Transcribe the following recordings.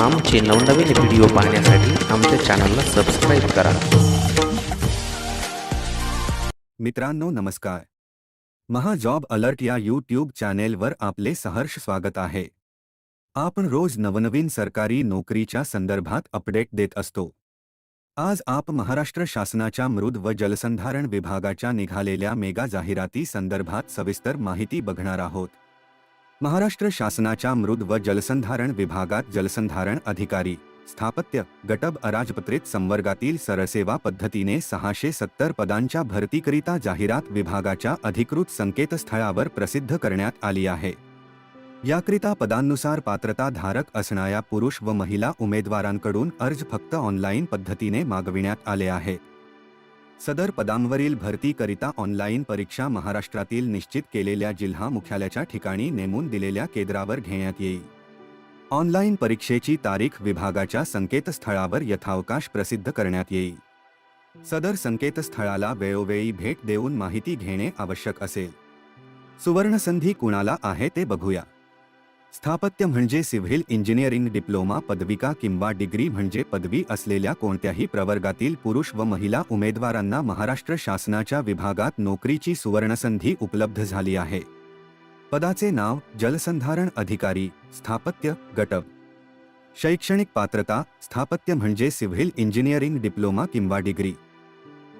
आमचे नवनवीन व्हिडिओ पाहण्यासाठी आमच्या चॅनलला सबस्क्राईब करा. मित्रांनो नमस्कार. महा जॉब अलर्ट या यूट्यूब चॅनेलवर आपले सहर्ष स्वागत आहे. आपण रोज नवनवीन सरकारी नोकरीच्या संदर्भात अपडेट देत असतो. आज आप महाराष्ट्र शासनाच्या मृद व जलसंधारण विभागाच्या निघालेल्या मेगा जाहिराती संदर्भात सविस्तर माहिती बघणार आहोत. महाराष्ट्र शासनाच्या मृद व जलसंधारण विभागात जलसंधारण अधिकारी. स्थापत्य गटब अराजपत्रित संवर्गातील सरसेवा पद्धतीने सहाशे सत्तर पदांच्या भरतीकरिता जाहिरात विभागाच्या अधिकृत संकेतस्थळावर प्रसिद्ध करण्यात आली आहे. याकरिता पदांनुसार पात्रता धारक असणाऱ्या पुरुष व महिला उमेदवारांकडून अर्ज फक्त ऑनलाईन पद्धतीने मागविण्यात आले आहे. सदर पदांवरील भरतीकरिता ऑनलाईन परीक्षा महाराष्ट्रातील निश्चित केलेल्या जिल्हा मुख्यालयाच्या ठिकाणी नेमून दिलेल्या केंद्रावर घेण्यात येईल. ऑनलाईन परीक्षेची तारीख विभागाच्या संकेतस्थळावर यथावकाश प्रसिद्ध करण्यात येईल. सदर संकेतस्थळाला वेळोवेळी भेट देऊन माहिती घेणे आवश्यक असेल. सुवर्णसंधी कुणाला आहे ते बघूया. स्थापत्य म्हणजे सिव्हिल इंजिनिअरिंग डिप्लोमा पदविका किंवा डिग्री म्हणजे पदवी असलेल्या कोणत्याही प्रवर्गातील पुरुष व महिला उमेदवारांना महाराष्ट्र शासनाच्या विभागात नोकरीची सुवर्णसंधी उपलब्ध झाली आहे. पदाचे नाव जलसंधारण अधिकारी स्थापत्य गटप शैक्षणिक पात्रता स्थापत्य म्हणजे सिव्हिल इंजिनिअरिंग डिप्लोमा किंवा डिग्री.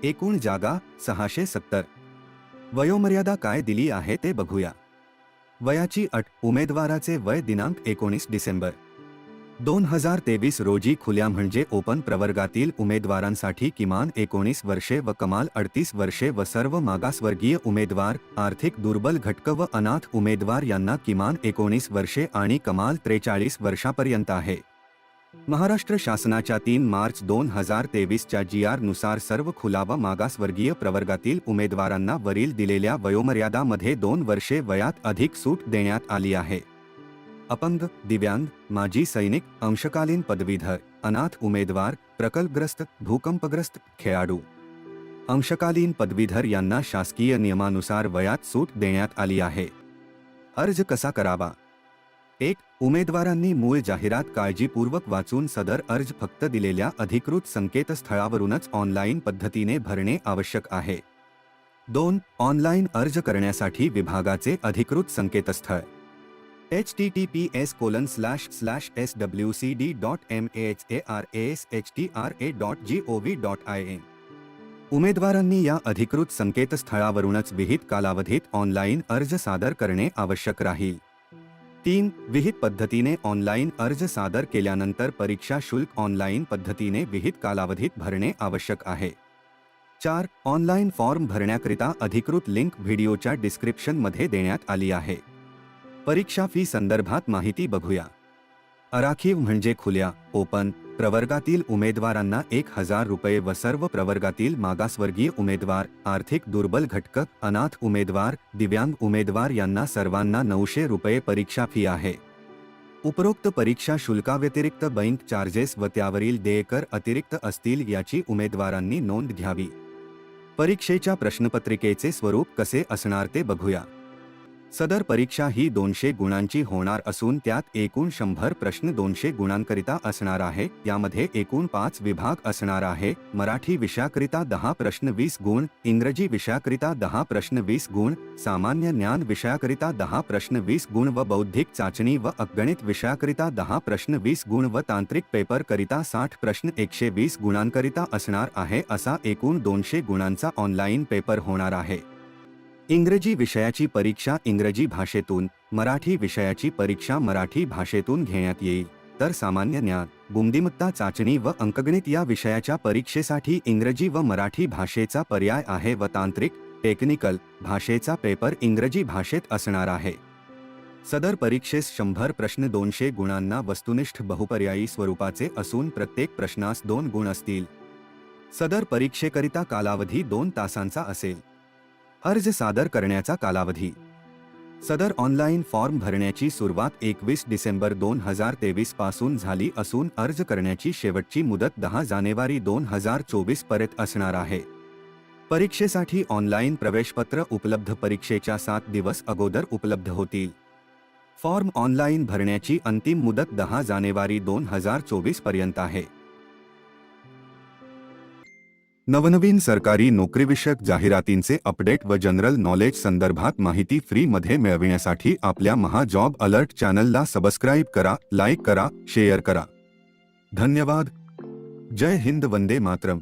एकूण जागा सहाशे सत्तर. वयोमर्यादा काय दिली आहे ते बघूया. वयाची अट उमेदवाराचे वय दिनांक एकोणीस डिसेंबर. दोन हजार तेवीस रोजी खुल्या म्हणजे ओपन प्रवर्गातील उमेदवारांसाठी किमान एकोणीस वर्षे व कमाल अडतीस वर्षे व सर्व मागासवर्गीय उमेदवार आर्थिक दुर्बल घटक व अनाथ उमेदवार यांना किमान एकोणीस वर्षे आणि कमाल त्रेचाळीस वर्षापर्यंत आहे. महाराष्ट्र शासनाच्या तीन मार्च दोन हजार तेवीसच्या जी आरनुसार सर्व खुला व मागासवर्गीय प्रवर्गातील उमेदवारांना वरील दिलेल्या वयोमर्यादामध्ये दोन वर्षे वयात अधिक सूट देण्यात आली आहे. अपंग दिव्यांग माजी सैनिक अंशकालीन पदवीधर अनाथ उमेदवार प्रकल्पग्रस्त भूकंपग्रस्त खेळाडू. अंशकालीन पदवीधर यांना शासकीय नियमानुसार वयात सूट देण्यात आली आहे. अर्ज कसा करावा? एक उमेदवारांनी मूळ जाहिरात काळजीपूर्वक वाचून सदर अर्ज फक्त दिलेल्या अधिकृत संकेतस्थळावरूनच ऑनलाईन पद्धतीने भरणे आवश्यक आहे. दोन ऑनलाईन अर्ज करण्यासाठी विभागाचे अधिकृत संकेतस्थळ. H T T P S colon slash slash S W C D dot M A H A R A S H T R A dot G O V dot उमेदवारांनी या अधिकृत संकेतस्थळावरूनच विहित कालावधीत ऑनलाईन अर्ज सादर करणे आवश्यक राहील. तीन विहित पद्धतीने ऑनलाईन अर्ज सादर केल्यानंतर परीक्षा शुल्क ऑनलाईन पद्धतीने विहित कालावधीत भरणे आवश्यक आहे. चार ऑनलाईन फॉर्म भरण्याकरिता अधिकृत लिंक व्हिडिओच्या डिस्क्रिप्शनमध्ये देण्यात आली आहे. परीक्षा फी संदर्भात माहिती बघूया. अराखीव म्हणजे खुल्या ओपन प्रवर्गातील उमेदवारांना एक हजार रुपये व सर्व प्रवर्गातील मागासवर्गीय उमेदवार आर्थिक दुर्बल घटक अनाथ उमेदवार दिव्यांग उमेदवार यांना सर्वांना नऊशे रुपये परीक्षा फी आहे. उपरोक्त परीक्षा शुल्काव्यतिरिक्त बँक चार्जेस व त्यावरील देयकर अतिरिक्त असतील याची उमेदवारांनी नोंद घ्यावी. परीक्षेच्या प्रश्नपत्रिकेचे स्वरूप कसे असणार ते बघूया. सदर परीक्षा ही दोनशे गुणांची होणार असून त्यात एकूण शंभर प्रश्न दोनशे गुणांकरिता असणार आहे. यामध्ये एकूण पाच विभाग असणार आहे. मराठी विषयाकरिता दहा प्रश्न वीस गुण इंग्रजी विषयाकरिता दहा प्रश्न वीस गुण सामान्य ज्ञान विषयाकरिता दहा प्रश्न वीस गुण व बौद्धिक चाचणी व अगणित विषयाकरिता दहा प्रश्न वीस गुण व तांत्रिक पेपर करिता साठ प्रश्न एकशे वीस गुणांकरिता असणार आहे. असा एकूण दोनशे गुणांचा ऑनलाईन पेपर होणार आहे. इंग्रजी विषयाची परीक्षा इंग्रजी भाषेतून मराठी विषयाची परीक्षा मराठी भाषेतून घेण्यात येईल. तर सामान्य ज्ञान बुंदिमत्ता चाचणी व अंकगणित या विषयाच्या परीक्षेसाठी इंग्रजी व मराठी भाषेचा पर्याय आहे व तांत्रिक टेक्निकल भाषेचा पेपर इंग्रजी भाषेत असणार आहे. सदर परीक्षेस शंभर प्रश्न दोनशे गुणांना वस्तुनिष्ठ बहुपर्यायी स्वरूपाचे असून प्रत्येक प्रश्नास दोन गुण असतील. सदर परीक्षेकरिता कालावधी दोन तासांचा असेल. अर्ज सादर करण्याचा कालावधी. सदर ऑनलाईन फॉर्म भरण्याची सुरुवात एकवीस डिसेंबर दोन हजार तेवीसपासून झाली असून अर्ज करण्याची शेवटची मुदत दहा जानेवारी दोन हजार चोवीसपर्यंत असणार आहे. परीक्षेसाठी ऑनलाईन प्रवेशपत्र उपलब्ध परीक्षेच्या सात दिवस अगोदर उपलब्ध होतील. फॉर्म ऑनलाईन भरण्याची अंतिम मुदत दहा जानेवारी दोन हजार चोवीसपर्यंत आहे. नवनवीन सरकारी नोकरीविषयक जाहिरातींचे अपडेट व जनरल नॉलेज संदर्भात माहिती फ्रीमध्ये मिळविण्यासाठी आपल्या महाजॉब अलर्ट चॅनलला सबस्क्राईब करा लाईक करा शेअर करा. धन्यवाद. जय हिंद वंदे मातरम.